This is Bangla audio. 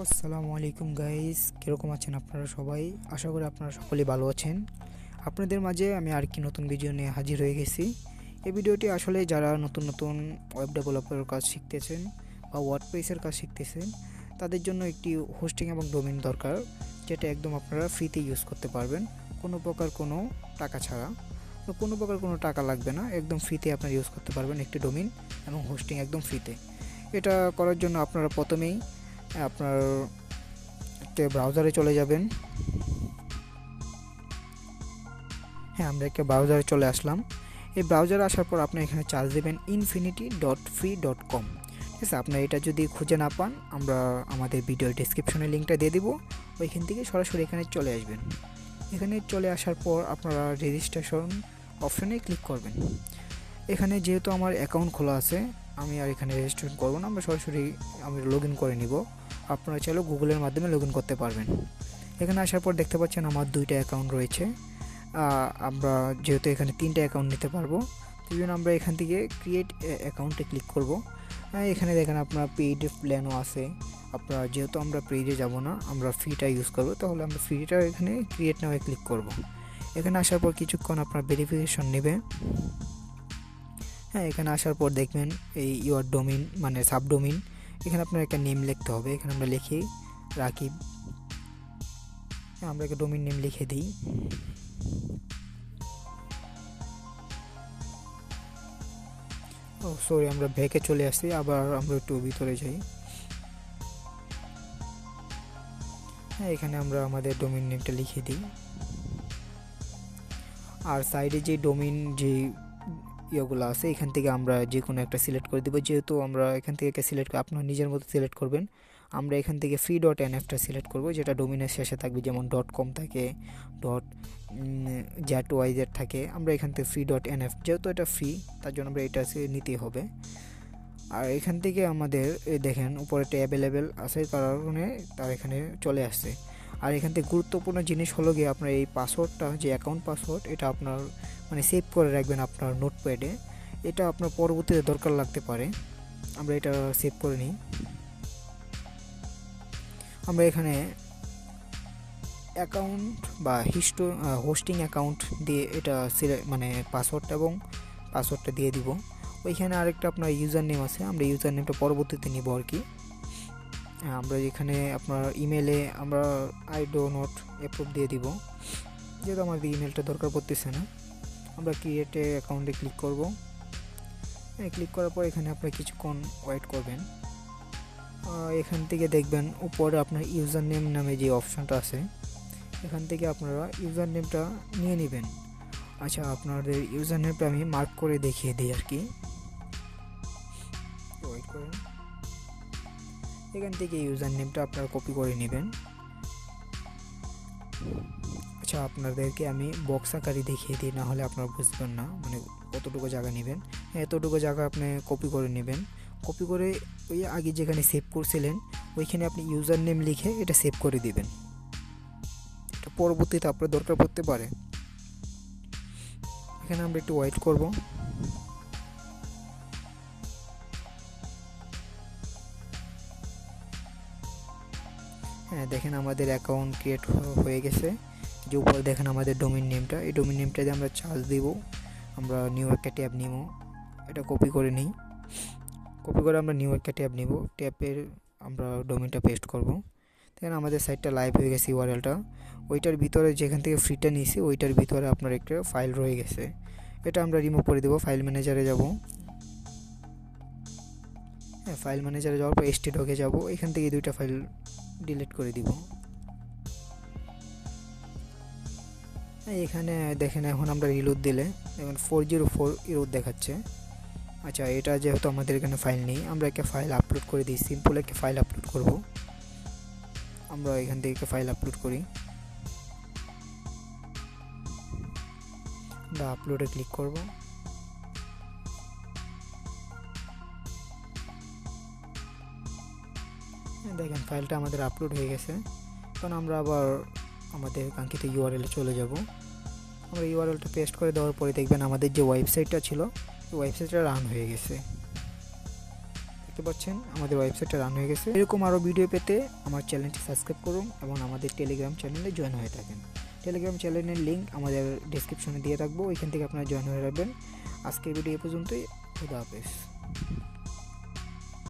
আসসালামু আলাইকুম গাইস কীরকম আছেন আপনারা সবাই? আশা করি আপনারা সকলেই ভালো আছেন। আপনাদের মাঝে আমি আর কি নতুন ভিডিও নিয়ে হাজির হয়ে গেছি। এই ভিডিওটি আসলে যারা নতুন নতুন ওয়েব ডেভেলপারের কাজ শিখতেছেন বা ওয়ার্ডপ্রেসের কাজ শিখতেছেন, তাদের জন্য একটি হোস্টিং এবং ডোমেন দরকার, যেটা একদম আপনারা ফ্রিতে ইউজ করতে পারবেন। কোনো প্রকার কোনো টাকা ছাড়া। তো কোনো প্রকার কোনো টাকা লাগবে না, একদম ফ্রিতে আপনারা ইউজ করতে পারবেন একটি ডোমেন এবং হোস্টিং একদম ফ্রিতে এটা করার জন্য আপনারা প্রথমেই আপনার একটা ব্রাউজারে চলে যাবেন। হ্যাঁ আমরা একটা ব্রাউজারে চলে আসলাম। এই ব্রাউজারে আসার পর আপনি এখানে চার্জ দেবেন infinity dot free dot com ঠিক আছে, আপনার এটা যদি খুঁজে না পান, আমরা আমাদের ভিডিওর ডিসক্রিপশনে লিঙ্কটা দিয়ে দিব। ওইখান থেকে সরাসরি এখানে চলে আসবেন। এখানে চলে আসার পর আপনারা রেজিস্ট্রেশন অপশনে ক্লিক করবেন। এখানে যেহেতু আমার অ্যাকাউন্ট খোলা আছে, আমি আর এখানে রেজিস্ট্রেশন করব না, আমরা সরাসরি আমি লগ ইন করে নিব। আপনারা চাইলেও গুগলের মাধ্যমে লগ করতে পারবেন। এখানে আসার পর দেখতে পাচ্ছেন আমার দুইটা অ্যাকাউন্ট রয়েছে। আমরা যেহেতু এখানে তিনটা অ্যাকাউন্ট নিতে পারব, সেই জন্য আমরা এখান থেকে ক্রিয়েট অ্যাকাউন্টে ক্লিক করব। এখানে দেখেন আপনার পেইড প্ল্যানও আছে। আপনারা যেহেতু আমরা পেইডে যাব না, আমরা ফ্রিটা ইউজ করব, তাহলে আমরা ফ্রিটা এখানে ক্রিয়েট নামে ক্লিক করব। এখানে আসার পর কিছুক্ষণ আপনার ভেরিফিকেশন নেবে। হ্যাঁ এখানে আসার পর দেখবেন এই ইউর ডোমিন মানে সাবডোমিন এখানে আপনার একটা নেম লিখতে হবে। এখানে আমরা লিখি রাকিব। আমরা একটা ডোমিন নেম লিখে দিই। ও সরি আমরা ব্যাকে চলে আসছি। আবার আমরা একটু ভিতরে যাই। হ্যাঁ এখানে আমরা আমাদের ডোমিন নেমটা লিখে দিই। আর সাইডে যে ডোমিন যে ইয়েগুলো আছে, এখান থেকে আমরা যে কোনো একটা সিলেক্ট করে দেবো। যেহেতু আমরা এখান থেকে একটা সিলেক্ট আপনার নিজের মতো সিলেক্ট করবেন। আমরা এখান থেকে ফ্রি ডট এনএফটা সিলেক্ট করব, যেটা ডোমিনের শেষে থাকবে, যেমন. ডট কম থাকে ডট জ্যাট ওয়াইজের থাকে। আমরা এখান থেকে ফ্রি ডট এনএফ যেহেতু এটা ফ্রি তার জন্য আমরা এটা নিতেই হবে। আর এখান থেকে আমাদের দেখেন উপরেটা অ্যাভেলেবেল আসার কারণে তার এখানে চলে আসছে। আর এখান থেকে গুরুত্বপূর্ণ জিনিস হলো গিয়ে আপনার এই পাসওয়ার্ডটা যে অ্যাকাউন্ট পাসওয়ার্ড এটা আপনার মানে সেভ করে রাখবেন আপনার নোটপ্যাডে এটা আপনার পরবর্তীতে দরকার লাগতে পারে। আমরা এটা সেভ করে নিই। আমরা এখানে অ্যাকাউন্ট বা হিস্টো হোস্টিং অ্যাকাউন্ট দিয়ে এটা মানে পাসওয়ার্ডটা এবং পাসওয়ার্ডটা দিয়ে দিব। ওইখানে আরেকটা আপনার ইউজার নেম আছে। আমরা ইউজার নেমটা পরবর্তীতে নিব আর কি। আমরা এখানে আপনার ইমেলে আমরা আই ডো নট অ্যাপ্রুভ দিয়ে দিব। যেহেতু আমাদের ইমেলটা দরকার পড়তেছে না। আমরা ক্রিয়েটে অ্যাকাউন্টে ক্লিক করব। ক্লিক করার পর এখানে আপনারা কিছুক্ষণ ওয়েট করবেন। এখান থেকে দেখবেন উপরে আপনার ইউজার নেম নামে যে অপশানটা আছে, এখান থেকে আপনারা ইউজার নেমটা নিয়ে নেবেন। আচ্ছা আপনাদের ইউজার নেমটা আমি মার্ক করে দেখিয়ে দিই আর কি। ওয়েট করেন। এখান থেকে ইউজার নেমটা আপনারা কপি করে নেবেন। আচ্ছা আপনাদেরকে আমি বক্স আকারে দেখিয়ে দিই, না হলে আপনারা বুঝবেন না। মানে কতটুকু জায়গা নেবেন। হ্যাঁ এতটুকু জায়গা আপনি কপি করে নেবেন। কপি করে ওই আগে যেখানে সেভ করছিলেন, ওইখানে আপনি ইউজার নেম লিখে এটা সেভ করে দিবেন। এটা পরবর্তীতে আপনার দরকার পড়তে পারে। এখানে আমরা একটু ওয়েট করব। হ্যাঁ দেখেন আমাদের অ্যাকাউন্ট ক্রিয়েট হয়ে গেছে। যে উপরে দেখেন আমাদের ডোমিন নেমটা এই ডোমিন নেমটা দিয়ে আমরা চার্জ দিব, আমরা নিউ একটা ট্যাব নিব, এটা কপি করে নিই। কপি করে আমরা নিউ একটা ট্যাব নিব ট্যাবের আমরা ডোমিনটা পেস্ট করব। দেখেন আমাদের সাইটটা লাইভ হয়ে গেছে ইউআরএলটা ওইটার ভিতরে যেখান থেকে ফ্রিটা নিয়েছি, ওইটার ভিতরে আপনার একটা ফাইল রয়ে গেছে। এটা আমরা রিমুভ করে দেবো ফাইল ম্যানেজারে যাব। হ্যাঁ ফাইল ম্যানেজারে যাওয়ার পর এসটি ডকে যাব, এখান থেকে দুইটা ফাইল ডিলিট করে দিব। এখানে দেখেন এখন আমরা রিলোড দিলে দেখুন ফোর জিরো ফোর ইরোড দেখাচ্ছে। আচ্ছা এটা যেহেতু আমাদের এখানে ফাইল নেই আমরা একটা ফাইল আপলোড করে দিই সিম্পল একটা ফাইল আপলোড করব। আমরা এখান থেকে একটা ফাইল আপলোড করি। আমরা আপলোডে ক্লিক করব। হ্যাঁ, দেখেন ফাইলটা আমাদের আপলোড হয়ে গেছে। কারণ আমরা আবার আমাদের কাঙ্ক্ষিত ইউআরএলে চলে যাব। আমরা ইউআরএলটা পেস্ট করে দেওয়ার পরে দেখবেন আমাদের যে ওয়েবসাইটটা ছিল ওয়েবসাইটটা রান হয়ে গেছে। দেখতে পাচ্ছেন, আমাদের ওয়েবসাইটটা রান হয়ে গেছে। এরকম আরও ভিডিও পেতে আমার চ্যানেলটি সাবস্ক্রাইব করুন এবং আমাদের টেলিগ্রাম চ্যানেলে জয়েন হয়ে থাকেন। টেলিগ্রাম চ্যানেলের লিঙ্ক আমাদের ডিসক্রিপশনে দিয়ে রাখব, ওইখান থেকে আপনারা জয়েন হয়ে রাখবেন। আজকের ভিডিও এ পর্যন্তই, খুদা হাফেজ।